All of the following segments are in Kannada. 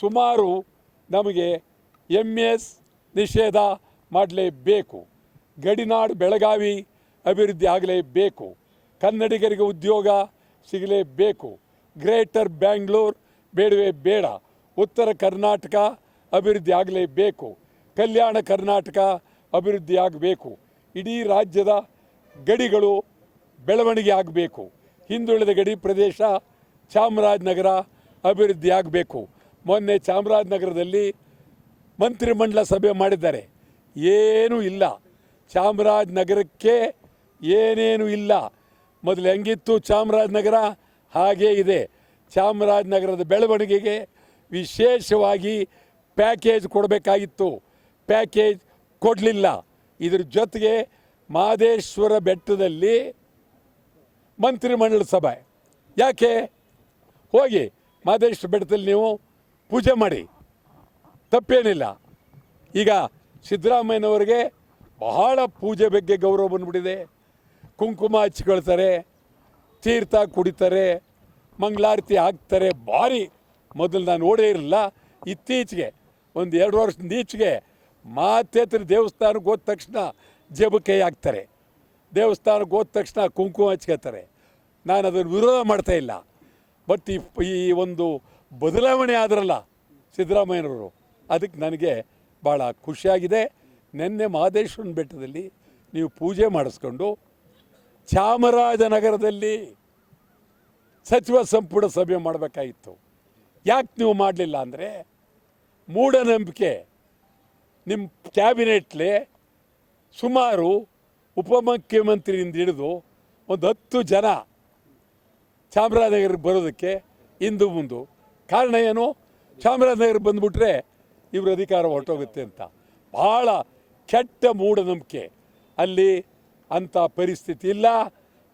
ಸುಮಾರು ನಮಗೆ ಎಂ ಎಸ್ ನಿಷೇಧ ಮಾಡಲೇಬೇಕು. ಗಡಿನಾಡು ಬೆಳಗಾವಿ ಅಭಿವೃದ್ಧಿ ಆಗಲೇಬೇಕು. ಕನ್ನಡಿಗರಿಗೆ ಉದ್ಯೋಗ ಸಿಗಲೇಬೇಕು. ಗ್ರೇಟರ್ ಬ್ಯಾಂಗ್ಳೂರ್ ಬೇಡವೇ ಬೇಡ. ಉತ್ತರ ಕರ್ನಾಟಕ ಅಭಿವೃದ್ಧಿ ಆಗಲೇಬೇಕು. ಕಲ್ಯಾಣ ಕರ್ನಾಟಕ ಅಭಿವೃದ್ಧಿ ಆಗಬೇಕು. ಇಡೀ ರಾಜ್ಯದ ಗಡಿಗಳು ಬೆಳವಣಿಗೆ ಆಗಬೇಕು. ಹಿಂದುಳಿದ ಗಡಿ ಪ್ರದೇಶ ಚಾಮರಾಜನಗರ ಅಭಿವೃದ್ಧಿ ಆಗಬೇಕು. ಮೊನ್ನೆ ಚಾಮರಾಜನಗರದಲ್ಲಿ ಮಂತ್ರಿಮಂಡಲ ಸಭೆ ಮಾಡಿದ್ದಾರೆ. ಏನೂ ಇಲ್ಲ. ಚಾಮರಾಜನಗರಕ್ಕೆ ಏನೇನು ಇಲ್ಲ. ಮೊದಲು ಹೆಂಗಿತ್ತು ಚಾಮರಾಜನಗರ? ಹಾಗೇ ಇದೆ. ಚಾಮರಾಜನಗರದ ಬೆಳವಣಿಗೆಗೆ ವಿಶೇಷವಾಗಿ ಪ್ಯಾಕೇಜ್ ಕೊಡಬೇಕಾಗಿತ್ತು. ಪ್ಯಾಕೇಜ್ ಕೊಡಲಿಲ್ಲ. ಇದ್ರ ಜೊತೆಗೆ ಮಾದೇಶ್ವರ ಬೆಟ್ಟದಲ್ಲಿ ಮಂತ್ರಿಮಂಡಲ ಸಭೆ. ಯಾಕೆ? ಹೋಗಿ ಮಾದೇಶ್ವರ ಬೆಟ್ಟದಲ್ಲಿ ನೀವು ಪೂಜೆ ಮಾಡಿ. ತಪ್ಪೇನಿಲ್ಲ. ಈಗ ಸಿದ್ದರಾಮಯ್ಯನವ್ರಿಗೆ ಬಹಳ ಪೂಜೆ ಬಗ್ಗೆ ಗೌರವ ಬಂದ್ಬಿಟ್ಟಿದೆ. ಕುಂಕುಮ ಹಚ್ಕೊಳ್ತಾರೆ ತೀರ್ಥ ಕುಡಿತಾರೆ, ಮಂಗಳಾರತಿ ಹಾಕ್ತಾರೆ, ಭಾರಿ. ಮೊದಲು ನಾನು ನೋಡೇ ಇರಲಿಲ್ಲ. ಇತ್ತೀಚೆಗೆ, ಒಂದು ಎರಡು ವರ್ಷದಿಂದ ಈಚೆಗೆ ಮಾತೇತರ ದೇವಸ್ಥಾನಕ್ಕೆ ಹೋದ ತಕ್ಷಣ ಜೇಬಕ್ಕೆ ಹಾಕ್ತಾರೆ. ದೇವಸ್ಥಾನಕ್ಕೆ ಹೋದ ತಕ್ಷಣ ಕುಂಕುಮ ಹಚ್ಕೋತಾರೆ ನಾನು ಅದನ್ನು ವಿರೋಧ ಮಾಡ್ತಾ ಇಲ್ಲ. ಬಟ್ ಈ ಈ ಒಂದು ಬದಲಾವಣೆ ಆದ್ರಲ್ಲ ಸಿದ್ದರಾಮಯ್ಯನವರು, ಅದಕ್ಕೆ ನನಗೆ ಭಾಳ ಖುಷಿಯಾಗಿದೆ. ನಿನ್ನೆ ಮಹದೇಶ್ವರನ ಬೆಟ್ಟದಲ್ಲಿ ನೀವು ಪೂಜೆ ಮಾಡಿಸ್ಕೊಂಡು ಚಾಮರಾಜನಗರದಲ್ಲಿ ಸಚಿವ ಸಂಪುಟ ಸಭೆ ಮಾಡಬೇಕಾಗಿತ್ತು. ಯಾಕೆ ನೀವು ಮಾಡಲಿಲ್ಲ ಅಂದರೆ ಮೂಢನಂಬಿಕೆ ನಿಮ್ಮ ಕ್ಯಾಬಿನೆಟ್ಲೆ ಸುಮಾರು ಉಪಮುಖ್ಯಮಂತ್ರಿಯಿಂದ ಹಿಡಿದು ಒಂದು ಹತ್ತು ಜನ ಚಾಮರಾಜನಗರಕ್ಕೆ ಬರೋದಕ್ಕೆ ಇಂದು ಮುಂದು. ಕಾರಣ ಏನು? ಚಾಮರಾಜನಗರ ಬಂದುಬಿಟ್ರೆ ಇವ್ರ ಅಧಿಕಾರ ಹೊರಟೋಗುತ್ತೆ ಅಂತ. ಭಾಳ ಕೆಟ್ಟ ಮೂಢನಂಬಿಕೆ. ಅಲ್ಲಿ ಅಂಥ ಪರಿಸ್ಥಿತಿ ಇಲ್ಲ.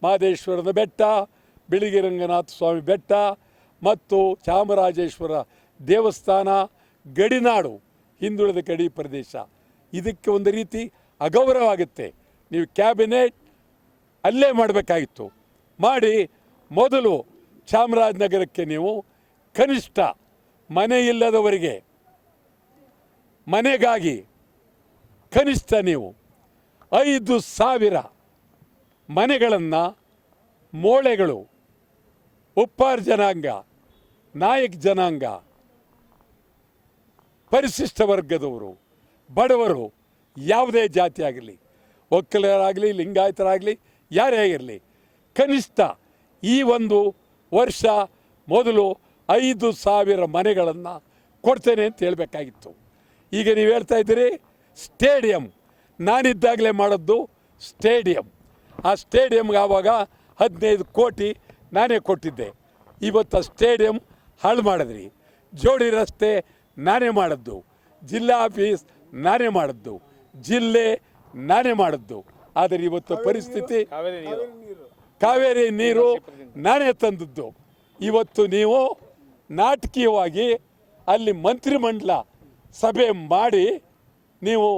ಮಹದೇಶ್ವರದ ಬೆಟ್ಟ, ಬಿಳಿಗಿ ರಂಗನಾಥ ಸ್ವಾಮಿ ಬೆಟ್ಟ, ಮತ್ತು ಚಾಮರಾಜೇಶ್ವರ ದೇವಸ್ಥಾನ, ಗಡಿನಾಡು, ಹಿಂದುಳಿದ ಗಡಿ ಪ್ರದೇಶ. ಇದಕ್ಕೆ ಒಂದು ರೀತಿ ಅಗೌರವ ಆಗುತ್ತೆ. ನೀವು ಕ್ಯಾಬಿನೆಟ್ ಅಲ್ಲೇ ಮಾಡಬೇಕಾಗಿತ್ತು. ಮಾಡಿ ಮೊದಲು ಚಾಮರಾಜನಗರಕ್ಕೆ ನೀವು ಕನಿಷ್ಠ ಮನೆ ಇಲ್ಲದವರಿಗೆ ಮನೆಗಾಗಿ ಕನಿಷ್ಠ ನೀವು ಐದು ಸಾವಿರ ಮನೆಗಳನ್ನು ಮೋಳೆಗಳು, ಉಪ್ಪಾರ್ ಜನಾಂಗ, ನಾಯಕ್ ಜನಾಂಗ, ಪರಿಶಿಷ್ಟ ವರ್ಗದವರು, ಬಡವರು ಯಾವುದೇ ಜಾತಿ ಆಗಲಿ ಒಕ್ಕಲರಾಗಲಿ, ಲಿಂಗಾಯತರಾಗಲಿ, ಯಾರೇ ಆಗಿರಲಿ, ಕನಿಷ್ಠ ಈ ಒಂದು ವರ್ಷ ಮೊದಲು ಐದು ಸಾವಿರ ಮನೆಗಳನ್ನು ಕೊಡ್ತೇನೆ ಅಂತ ಹೇಳಬೇಕಾಗಿತ್ತು. ಈಗ ನೀವು ಹೇಳ್ತಾ ಇದ್ದೀರಿ, ಸ್ಟೇಡಿಯಂ. ನಾನಿದ್ದಾಗಲೇ ಮಾಡಿದ್ದು ಸ್ಟೇಡಿಯಂ. ಆ ಸ್ಟೇಡಿಯಮ್ಗೆ ಆವಾಗ ಹದಿನೈದು ಕೋಟಿ ನಾನೇ ಕೊಟ್ಟಿದ್ದೆ. ಇವತ್ತು ಆ ಸ್ಟೇಡಿಯಂ ಹಾಳು ಮಾಡಿದ್ರಿ. ಜೋಡಿ ರಸ್ತೆ ನಾನೇ ಮಾಡಿದ್ದು. ಜಿಲ್ಲಾ ಆಫೀಸ್ ನಾನೇ ಮಾಡಿದ್ದು. ಜಿಲ್ಲೆ ನಾನೇ ಮಾಡದ್ದು. ಆದರೆ ಇವತ್ತು ಪರಿಸ್ಥಿತಿ ಕಾವೇರಿ ನೀರು ನಾನೇ ತಂದದ್ದು. ಇವತ್ತು ನೀವು ನಾಟಕೀಯವಾಗಿ ಅಲ್ಲಿ ಮಂತ್ರಿಮಂಡಲ ಸಭೆ ಮಾಡಿ ನೀವು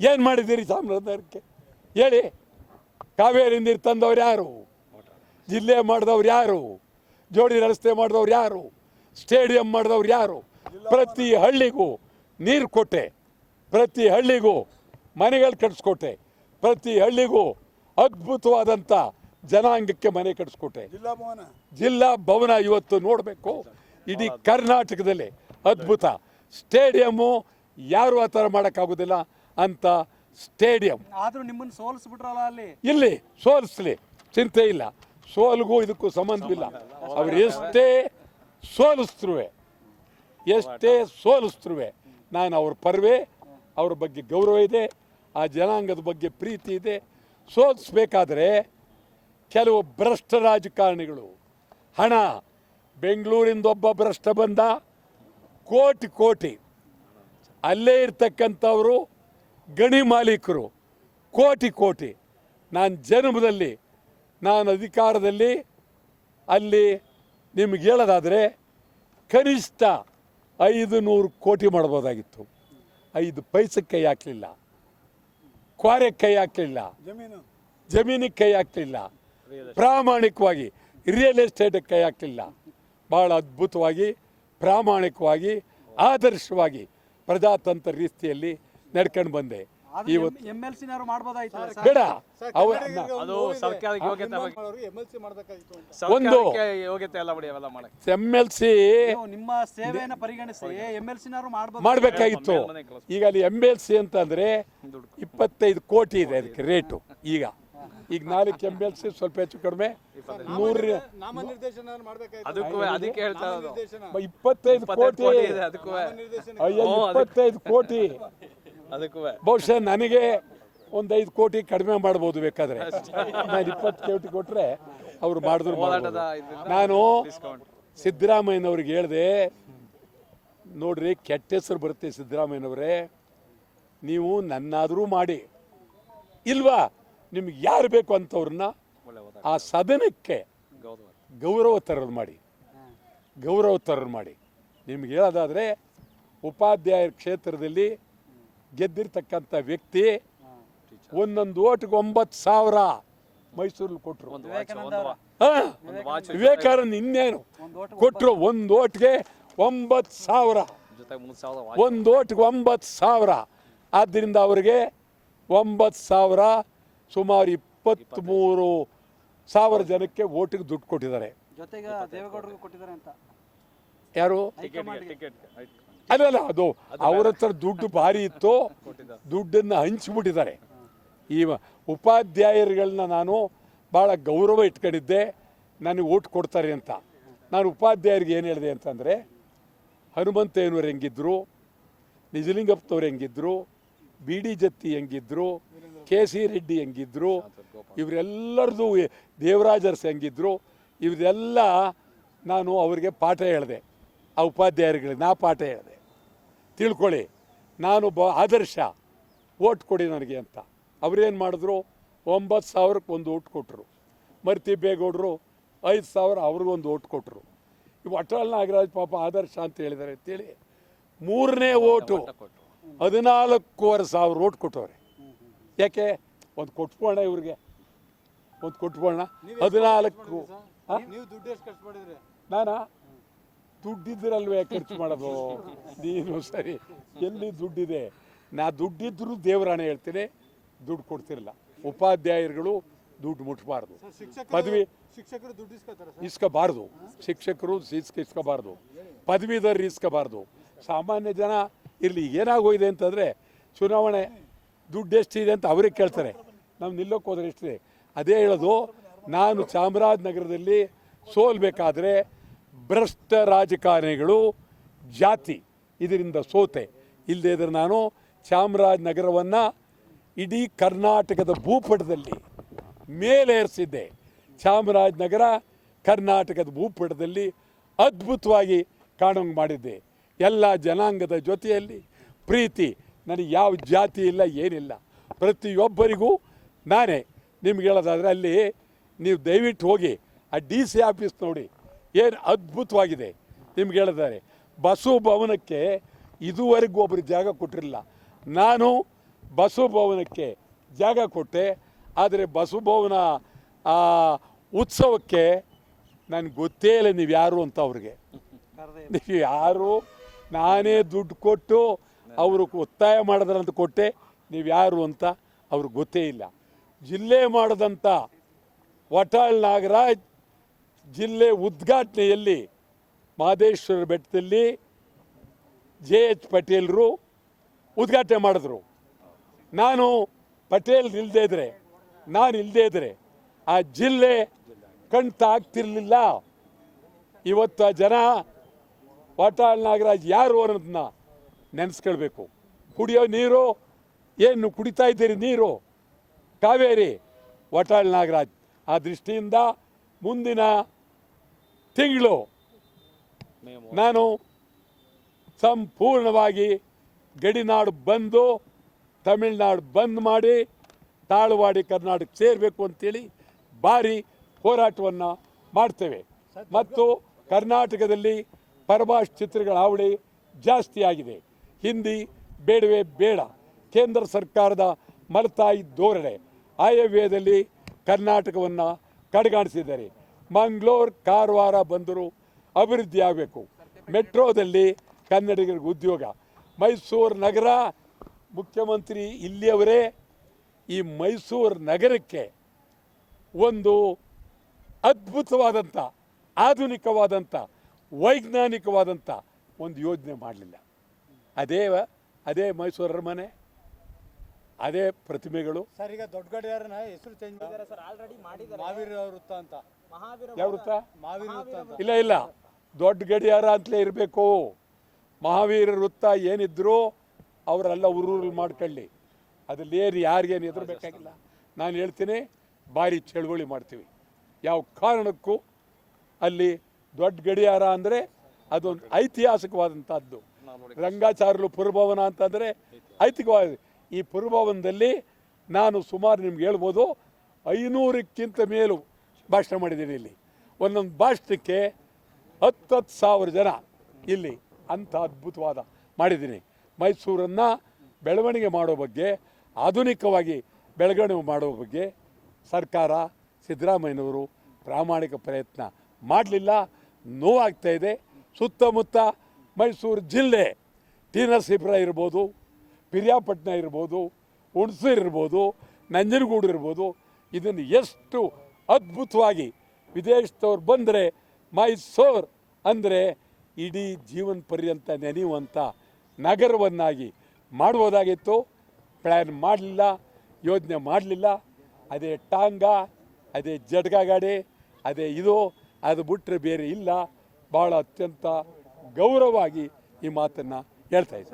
ಏನು ಮಾಡಿದ್ದೀರಿ ಚಾಮರಾಜನಗರಕ್ಕೆ? ಹೇಳಿ. ಕಾವೇರಿ ನೀರು ತಂದವ್ರು ಯಾರು? ಜಿಲ್ಲೆ ಮಾಡಿದವ್ರು ಯಾರು? ಜೋಡಿ ರಸ್ತೆ ಮಾಡಿದವ್ರು ಯಾರು? ಸ್ಟೇಡಿಯಂ ಮಾಡಿದವ್ರು ಯಾರು? ಪ್ರತಿ ಹಳ್ಳಿಗೂ ನೀರು ಕೊಟ್ಟೆ. ಪ್ರತಿ ಹಳ್ಳಿಗೂ ಮನೆಗಳು ಕಟ್ಸ್ಕೊಟ್ಟೆ. ಪ್ರತಿ ಹಳ್ಳಿಗೂ ಅದ್ಭುತವಾದಂಥ ಜನಾಂಗಕ್ಕೆ ಮನೆ ಕಟ್ಸ್ಕೊಟ್ಟೆ. ಜಿಲ್ಲಾ ಭವನ. ಜಿಲ್ಲಾ ಭವನ ಇವತ್ತು ನೋಡಬೇಕು. ಇಡೀ ಕರ್ನಾಟಕದಲ್ಲಿ ಅದ್ಭುತ. ಸ್ಟೇಡಿಯಮ್ಮು ಯಾರು ಆ ಥರ ಮಾಡೋಕ್ಕಾಗೋದಿಲ್ಲ ಅಂತ ಸ್ಟೇಡಿಯಂ. ಆದರೂ ನಿಮ್ಮನ್ನು ಸೋಲಿಸ್ಬಿಟ್ರಲ್ಲ ಅಲ್ಲಿ? ಇಲ್ಲಿ ಸೋಲಿಸ್ಲಿ. ಚಿಂತೆ ಇಲ್ಲ. ಸೋಲ್ಗೂ ಇದಕ್ಕೂ ಸಂಬಂಧವಿಲ್ಲ ಅವ್ರು ಎಷ್ಟೇ ಸೋಲಿಸ್ತ್ರುವೆ ಎಷ್ಟೇ ಸೋಲಿಸ್ತ್ರುವೆ ನಾನು ಅವ್ರ ಪರವೇ ಅವ್ರ ಬಗ್ಗೆ ಗೌರವ ಇದೆ ಆ ಜನಾಂಗದ ಬಗ್ಗೆ ಪ್ರೀತಿ ಇದೆ. ಸೋಲಿಸ್ಬೇಕಾದ್ರೆ ಕೆಲವು ಭ್ರಷ್ಟ ರಾಜಕಾರಣಿಗಳು. ಹಣ ಬೆಂಗಳೂರಿಂದ ಒಬ್ಬ ಭ್ರಷ್ಟ ಬಂದ ಕೋಟಿ ಕೋಟಿ. ಅಲ್ಲೇ ಇರ್ತಕ್ಕಂಥವರು ಗಣಿ ಮಾಲೀಕರು ಕೋಟಿ ಕೋಟಿ. ನಾನು ಜನ್ಮದಲ್ಲಿ ನಾನು ಅಧಿಕಾರದಲ್ಲಿ ಅಲ್ಲಿ ನಿಮ್ಗೆ ಹೇಳೋದಾದರೆ ಕನಿಷ್ಠ ಐದು ನೂರು ಕೋಟಿ ಮಾಡ್ಬೋದಾಗಿತ್ತು. ಐದು ಪೈಸಕ್ಕೆ ಕೈ ಹಾಕಲಿಲ್ಲ. ಕ್ವಾರೆ ಕೈ ಹಾಕಲಿಲ್ಲ. ಜಮೀನು. ಜಮೀನಿಗೆ ಕೈ ಹಾಕಲಿಲ್ಲ. ಪ್ರಾಮಾಣಿಕವಾಗಿ ರಿಯಲ್ ಎಸ್ಟೇಟಿಗೆ ಕೈ ಹಾಕಲಿಲ್ಲ. ಭಾಳ ಅದ್ಭುತವಾಗಿ ಪ್ರಾಮಾಣಿಕವಾಗಿ ಆದರ್ಶವಾಗಿ ಪ್ರಜಾತಂತ್ರ ರೀತಿಯಲ್ಲಿ ನಡ್ಕೊಂಡು ಬಂದೆ. ಇವತ್ತು ಎಂ ಎಲ್ ಸಿನಾರು ಮಾಡ್ಬೋದಾಯ್ತು ಬೇಡ. ಒಂದು ಅದು ಸರ್ಕಾರಕ್ಕೆ ಯೋಗ್ಯತೆ ಎಂ ಎಲ್ ಸಿ ಮಾಡಬೇಕಾಗಿತ್ತು ಅಂತ. ಸರ್ಕಾರಕ್ಕೆ ಯೋಗ್ಯತೆ ಎಲ್ಲ ಬಿಡಿ ಅವೆಲ್ಲ ಮಾಡಕ್ಕೆ ಎಂ ಎಲ್ ಸಿ ನೀವು ನಿಮ್ಮ ಸೇವೆಯನ್ನು ಪರಿಗಣಿಸಿ ಎಂ ಎಲ್ ಸಿನಾರು ಮಾಡ್ಬೋದು. ಮಾಡಬೇಕಾಗಿತ್ತು. ಈಗ ಅಲ್ಲಿ ಎಂ ಎಲ್ ಸಿ ಅಂತಂದರೆ ಇಪ್ಪತ್ತೈದು ಕೋಟಿ ಇದೆ ಅದಕ್ಕೆ ರೇಟು ಈಗ. ಈಗ ನಾಲ್ಕು ಎಂ ಎಲ್ ಸಿ ಸ್ವಲ್ಪ ಹೆಚ್ಚು ಕಡಿಮೆ. ನೂರ ಇಪ್ಪತ್ತೈದು ಕೋಟಿ. ಅಯ್ಯೋ ಇಪ್ಪತ್ತೈದು ಕೋಟಿ. ಬಹುಶಃ ನನಗೆ ಒಂದು ಐದು ಕೋಟಿ ಕಡಿಮೆ ಮಾಡ್ಬೋದು ಬೇಕಾದ್ರೆ. ನಾನು ಇಪ್ಪತ್ತು ಕೋಟಿ ಕೊಟ್ಟರೆ ಅವ್ರು ಮಾಡಿದ್ರು ನಾನು ಸಿದ್ದರಾಮಯ್ಯನವ್ರಿಗೆ ಹೇಳಿದೆ ನೋಡ್ರಿ ಕೆಟ್ಟ ಹೆಸರು ಬರುತ್ತೆ ಸಿದ್ದರಾಮಯ್ಯನವರೇ. ನೀವು ನನ್ನಾದರೂ ಮಾಡಿ. ಇಲ್ವಾ? ನಿಮ್ಗೆ ಯಾರು ಬೇಕು ಅಂತವ್ರನ್ನ ಆ ಸದನಕ್ಕೆ ಗೌರವ. ಗೌರವ ಮಾಡಿ. ಗೌರವ ತರೋದು ಮಾಡಿ. ನಿಮ್ಗೆ ಹೇಳೋದಾದರೆ ಉಪಾಧ್ಯಾಯ ಕ್ಷೇತ್ರದಲ್ಲಿ ಗೆದ್ದಿರ್ತಕ್ಕಂಥ ವ್ಯಕ್ತಿ ಒಂದೊಂದು ಓಟ್ಗೆ ಒಂಬತ್ತು ಸಾವಿರ ಮೈಸೂರಲ್ಲಿ ಕೊಟ್ಟರು ವಿವೇಕಾನಂದ ಇನ್ನೇನು? ಕೊಟ್ಟರು ಒಂದು ಓಟ್ಗೆ ಒಂಬತ್ತು ಸಾವಿರ. ಒಂದು ಓಟ್ಗೆ ಒಂಬತ್ತು ಸಾವಿರ. ಆದ್ದರಿಂದ ಅವರಿಗೆ ಒಂಬತ್ತು ಸಾವಿರ ಸುಮಾರು ಇಪ್ಪತ್ತ್ಮೂರು ಸಾವಿರ ಜನಕ್ಕೆ ಓಟಿಗೆ ದುಡ್ಡು ಕೊಟ್ಟಿದ್ದಾರೆ. ಜೊತೆಗೆ ದೇವೇಗೌಡರಿಗೂ ಕೊಟ್ಟಿದ್ದಾರೆ ಅಂತ. ಯಾರು? ಅಲ್ಲ ಅದು ಅವ್ರ ಹತ್ರ ದುಡ್ಡು ಭಾರಿ ಇತ್ತು. ದುಡ್ಡನ್ನು ಹಂಚಿಬಿಟ್ಟಿದ್ದಾರೆ. ಈ ಉಪಾಧ್ಯಾಯರುಗಳನ್ನ ನಾನು ಭಾಳ ಗೌರವ ಇಟ್ಕೊಂಡಿದ್ದೆ. ನನಗೆ ಓಟ್ ಕೊಡ್ತಾರೆ ಅಂತ. ನಾನು ಉಪಾಧ್ಯಾಯರಿಗೆ ಏನು ಹೇಳಿದೆ ಅಂತಂದರೆ ಹನುಮಂತಯ್ಯನವ್ರು ಹೆಂಗಿದ್ರು ನಿಜಲಿಂಗಪ್ಪನವ್ರು ಹೆಂಗಿದ್ರು ಬಿ ಡಿ ಜತ್ತಿ ಹೆಂಗಿದ್ರು ಕೆ ಸಿ ರೆಡ್ಡಿ ಹೆಂಗಿದ್ರು ಇವರೆಲ್ಲರದು ದೇವರಾಜರ್ಸ್ ಹೆಂಗಿದ್ರು ಇವರೆಲ್ಲ ನಾನು ಅವರಿಗೆ ಪಾಠ ಹೇಳಿದೆ. ಆ ಉಪಾಧ್ಯಾಯರುಗಳಿಗೆ ನಾ ಪಾಠ ಹೇಳಿದೆ. ತಿಳ್ಕೊಳ್ಳಿ ನಾನು ಬ ಆದರ್ಶ ಓಟ್ ಕೊಡಿ ನನಗೆ ಅಂತ. ಅವ್ರೇನು ಮಾಡಿದ್ರು ಒಂಬತ್ತು ಸಾವಿರಕ್ಕೆ ಒಂದು ಓಟ್ ಕೊಟ್ಟರು ಮರ್ತಿ ಬೇಗೌಡರು ಐದು ಸಾವಿರ ಅವ್ರಿಗೊಂದು ಓಟ್ ಕೊಟ್ಟರು ಇವು ಅಟಲ್ ನಾಗರಾಜ್ ಪಾಪ ಆದರ್ಶ ಅಂತ ಹೇಳಿದ್ದಾರೆ ಅಂತೇಳಿ ಮೂರನೇ ಓಟು. ಹದಿನಾಲ್ಕೂವರೆ ಸಾವಿರ ಓಟ್ ಕೊಟ್ಟವ್ರೆ. ಯಾಕೆ? ಒಂದು ಕೊಟ್ಬೋಣ ಇವ್ರಿಗೆ. ಒಂದು ಕೊಟ್ಬೋಣ ಹದಿನಾಲ್ಕು ನಾನಾ? ದುಡ್ಡಿದ್ರಲ್ವೇ ಖರ್ಚು ಮಾಡೋದು? ನೀನು ಸರಿ. ಎಲ್ಲಿ ದುಡ್ಡಿದೆ? ನಾ ದುಡ್ಡಿದ್ರು ದೇವರಾಣೆ ಹೇಳ್ತೀನಿ. ದುಡ್ಡು ಕೊಡ್ತಿರಲ್ಲ. ಉಪಾಧ್ಯಾಯರುಗಳು ದುಡ್ಡು ಮುಟ್ಬಾರ್ದು. ಪದವಿ ಶಿಕ್ಷಕರು ದುಡ್ಡು ಇಸ್ಕೋಬಾರ್ದು. ಶಿಕ್ಷಕರು ಇಸ್ಕ ಇಸ್ಕೋಬಾರ್ದು. ಪದವೀಧರರು ಇಸ್ಕೋಬಾರ್ದು. ಸಾಮಾನ್ಯ ಜನ ಇರಲಿ, ಏನಾಗೋಗಿದೆ ಅಂತಂದರೆ ಚುನಾವಣೆ ದುಡ್ಡು ಎಷ್ಟಿದೆ ಅಂತ ಅವರೇ ಕೇಳ್ತಾರೆ. ನಾವು ನಿಲ್ಲೋಕೆ ಹೋದ್ರೆ ಎಷ್ಟಿದೆ? ಅದೇ ಹೇಳೋದು, ನಾನು ಚಾಮರಾಜನಗರದಲ್ಲಿ ಸೋಲ್ಬೇಕಾದ್ರೆ ಭ್ರಷ್ಟ ರಾಜಕಾರಣಿಗಳು ಜಾತಿ, ಇದರಿಂದ ಸೋತೆ. ಇಲ್ಲದೇ ಇದ್ರೆ ನಾನು ಚಾಮರಾಜನಗರವನ್ನು ಇಡೀ ಕರ್ನಾಟಕದ ಭೂಪಟದಲ್ಲಿ ಮೇಲೇರಿಸಿದ್ದೆ. ಚಾಮರಾಜನಗರ ಕರ್ನಾಟಕದ ಭೂಪಟದಲ್ಲಿ ಅದ್ಭುತವಾಗಿ ಕಾಣೋಂಗೆ ಮಾಡಿದ್ದೆ. ಎಲ್ಲ ಜನಾಂಗದ ಜೊತೆಯಲ್ಲಿ ಪ್ರೀತಿ ನನಗೆ ಯಾವ ಜಾತಿ ಇಲ್ಲ ಏನಿಲ್ಲ. ಪ್ರತಿಯೊಬ್ಬರಿಗೂ ನಾನೇ ನಿಮ್ಗೆ ಹೇಳೋದಾದರೆ ಅಲ್ಲಿ ನೀವು ದಯವಿಟ್ಟು ಹೋಗಿ ಆ ಡಿ ಸಿ ಆಫೀಸ್ ನೋಡಿ. ಏನು ಅದ್ಭುತವಾಗಿದೆ ನಿಮ್ಗೆ ಹೇಳಿದ್ದಾರೆ. ಬಸು ಭವನಕ್ಕೆ ಇದುವರೆಗೂ ಒಬ್ಬರು ಜಾಗ ಕೊಟ್ಟಿರಲಿಲ್ಲ. ನಾನು ಬಸು ಭವನಕ್ಕೆ ಜಾಗ ಕೊಟ್ಟೆ. ಆದರೆ ಬಸು ಭವನ ಆ ಉತ್ಸವಕ್ಕೆ ನನಗೆ ಗೊತ್ತೇ ಇಲ್ಲ ನೀವು ಯಾರು ಅಂತ ಅವ್ರಿಗೆ. ನೀವು ಯಾರು ನಾನೇ ದುಡ್ಡು ಕೊಟ್ಟು ಅವರು ಒತ್ತಾಯ ಮಾಡಿದ್ರಂತ ಕೊಟ್ಟೆ, ನೀವು ಯಾರು ಅಂತ ಅವ್ರಿಗೆ ಗೊತ್ತೇ ಇಲ್ಲ. ಜಿಲ್ಲೆ ಮಾಡಿದಂಥ ವಟಾಳ್ ನಾಗರಾಜ್ ಜಿಲ್ಲೆ ಉದ್ಘಾಟನೆಯಲ್ಲಿ ಮಹದೇಶ್ವರ ಬೆಟ್ಟದಲ್ಲಿ ಜೆ ಎಚ್ ಪಟೇಲ್ರು ಉದ್ಘಾಟನೆ ಮಾಡಿದ್ರು. ನಾನು ಪಟೇಲ್ ಇಲ್ಲದೇ ಇದ್ರೆ, ನಾನು ಇಲ್ಲದೇ ಇದ್ರೆ ಆ ಜಿಲ್ಲೆ ಕಣ್ತಾಗ್ತಿರ್ಲಿಲ್ಲ. ಇವತ್ತು ಜನ ವಾಟಾಳ್ ನಾಗರಾಜ್ ಯಾರು ಅನ್ನೋದನ್ನ ನೆನೆಸ್ಕೊಳ್ಬೇಕು. ಕುಡಿಯೋ ನೀರು ಏನು ಕುಡಿತಾ ಇದ್ದೀರಿ ನೀರು? ಕಾವೇರಿ ವಟಾಳ್ ನಾಗರಾಜ್. ಆ ದೃಷ್ಟಿಯಿಂದ ಮುಂದಿನ ತಿಂಗಳು ನಾನು ಸಂಪೂರ್ಣವಾಗಿ ಗಡಿನಾಡು ಬಂದು ತಮಿಳ್ನಾಡು ಬಂದ್ ಮಾಡಿ ತಾಳುವಾಡಿ ಕರ್ನಾಟಕ ಸೇರಬೇಕು ಅಂತೇಳಿ ಭಾರಿ ಹೋರಾಟವನ್ನು ಮಾಡ್ತೇವೆ. ಮತ್ತು ಕರ್ನಾಟಕದಲ್ಲಿ ಪರಭಾಷ್ ಚಿತ್ರಗಳ ಹಾವಳಿ ಜಾಸ್ತಿ ಆಗಿದೆ ಹಿಂದಿ ಬೇಡವೇ ಬೇಡ. ಕೇಂದ್ರ ಸರ್ಕಾರದ ಮಲತಾಯಿ ಧೋರಣೆ ಆಯವ್ಯಯದಲ್ಲಿ ಕರ್ನಾಟಕವನ್ನು ಕಡೆಗಾಣಿಸಿದ್ದಾರೆ. ಮಂಗಳೂರು, ಕಾರವಾರ ಬಂದರು ಅಭಿವೃದ್ಧಿ ಆಗಬೇಕು. ಮೆಟ್ರೋದಲ್ಲಿ ಕನ್ನಡಿಗರಿಗೆ ಉದ್ಯೋಗ. ಮೈಸೂರು ನಗರ ಮುಖ್ಯಮಂತ್ರಿ ಇಲ್ಲಿಯವರೇ ಈ ಮೈಸೂರು ನಗರಕ್ಕೆ ಒಂದು ಅದ್ಭುತವಾದಂಥ, ಆಧುನಿಕವಾದಂಥ ವೈಜ್ಞಾನಿಕವಾದಂಥ ಒಂದು ಯೋಜನೆ ಮಾಡಲಿಲ್ಲ. ಅದೇ ಅದೇ ಮೈಸೂರರ ಮನೆ ಅದೇ ಪ್ರತಿಮೆಗಳು. ಸರ್ ಈಗ ದೊಡ್ಡ ಗಡಿಯಾರನ ಹೆಸರು ಚೇಂಜ್ ಮಾಡಿದ್ದಾರೆ ಸರ್. ಆಲ್ರೆಡಿ ಮಾಡಿದ್ದಾರೆ. ಮಹಾವೀರ ವೃತ್ತ ಅಂತ. ಯಾವ ವೃತ್ತ? ಮಹಾವೀರ ವೃತ್ತ ಅಂತ. ಇಲ್ಲ ಇಲ್ಲ. ದೊಡ್ಡ ಗಡಿಯಾರ ಅಂತಲೇ ಇರಬೇಕು. ಮಹಾವೀರ ವೃತ್ತ ಏನಿದ್ರು ಅವರೆಲ್ಲ ಉರುರು ಮಾಡ್ಕೊಳ್ಳಿ. ಅದ್ರಲ್ಲಿ ಏನು ಯಾರಿಗೇನು ಎದುರಬೇಕಾಗಿಲ್ಲ ನಾನು ಹೇಳ್ತೀನಿ ಭಾರಿ ಚಳುವಳಿ ಮಾಡ್ತೀವಿ. ಯಾವ ಕಾರಣಕ್ಕೂ ಅಲ್ಲಿ ದೊಡ್ಡ ಗಡಿಯಾರ ಅಂದರೆ ಅದೊಂದು ಐತಿಹಾಸಿಕವಾದಂಥದ್ದು ರಂಗಾಚಾರ್ಯರು ಪುರಭವನ ಅಂತಂದರೆ ಐತಿಹವಾದ. ಈ ಪುರಭವನದಲ್ಲಿ ನಾನು ಸುಮಾರು ನಿಮ್ಗೆ ಹೇಳ್ಬೋದು, ಐನೂರಕ್ಕಿಂತ ಮೇಲೂ ಭಾಷಣ ಮಾಡಿದ್ದೀನಿ ಇಲ್ಲಿ. ಒಂದೊಂದು ಭಾಷಣಕ್ಕೆ ಹತ್ತತ್ತು ಸಾವಿರ ಜನ ಇಲ್ಲಿ ಅಂಥ ಅದ್ಭುತವಾದ ಮಾಡಿದ್ದೀನಿ. ಮೈಸೂರನ್ನು ಬೆಳವಣಿಗೆ ಮಾಡೋ ಬಗ್ಗೆ, ಆಧುನಿಕವಾಗಿ ಬೆಳವಣಿಗೆ ಮಾಡೋ ಬಗ್ಗೆ ಸರ್ಕಾರ ಸಿದ್ದರಾಮಯ್ಯನವರು ಪ್ರಾಮಾಣಿಕ ಪ್ರಯತ್ನ ಮಾಡಲಿಲ್ಲ. ನೋವಾಗ್ತಾ ಇದೆ. ಸುತ್ತಮುತ್ತ ಮೈಸೂರು ಜಿಲ್ಲೆ ಟಿ ನರಸೀಪುರ ಇರ್ಬೋದು, ಪಿರಿಯಾಪಟ್ಟಣ ಇರ್ಬೋದು, ಹುಣಸೂರು ಇರ್ಬೋದು, ನಂಜನಗೂಡು ಇರ್ಬೋದು. ಇದನ್ನು ಎಷ್ಟು ಅದ್ಭುತವಾಗಿ ವಿದೇಶದವ್ರು ಬಂದರೆ ಮೈಸೂರು ಅಂದರೆ ಇಡೀ ಜೀವನ ಪರ್ಯಂತ ನೆನೆಯುವಂಥ ನಗರವನ್ನಾಗಿ ಮಾಡ್ಬೋದಾಗಿತ್ತು ಪ್ಲ್ಯಾನ್ ಮಾಡಲಿಲ್ಲ, ಯೋಜನೆ ಮಾಡಲಿಲ್ಲ. ಅದೇ ಟಾಂಗ, ಅದೇ ಜಡ್ಗ ಗಾಡಿ ಅದೇ ಇದು. ಅದು ಬಿಟ್ಟರೆ ಬೇರೆ ಇಲ್ಲ. ಭಾಳ ಅತ್ಯಂತ ಗೌರವವಾಗಿ ಈ ಮಾತನ್ನು ಹೇಳ್ತಾ ಇದ್ದೀನಿ.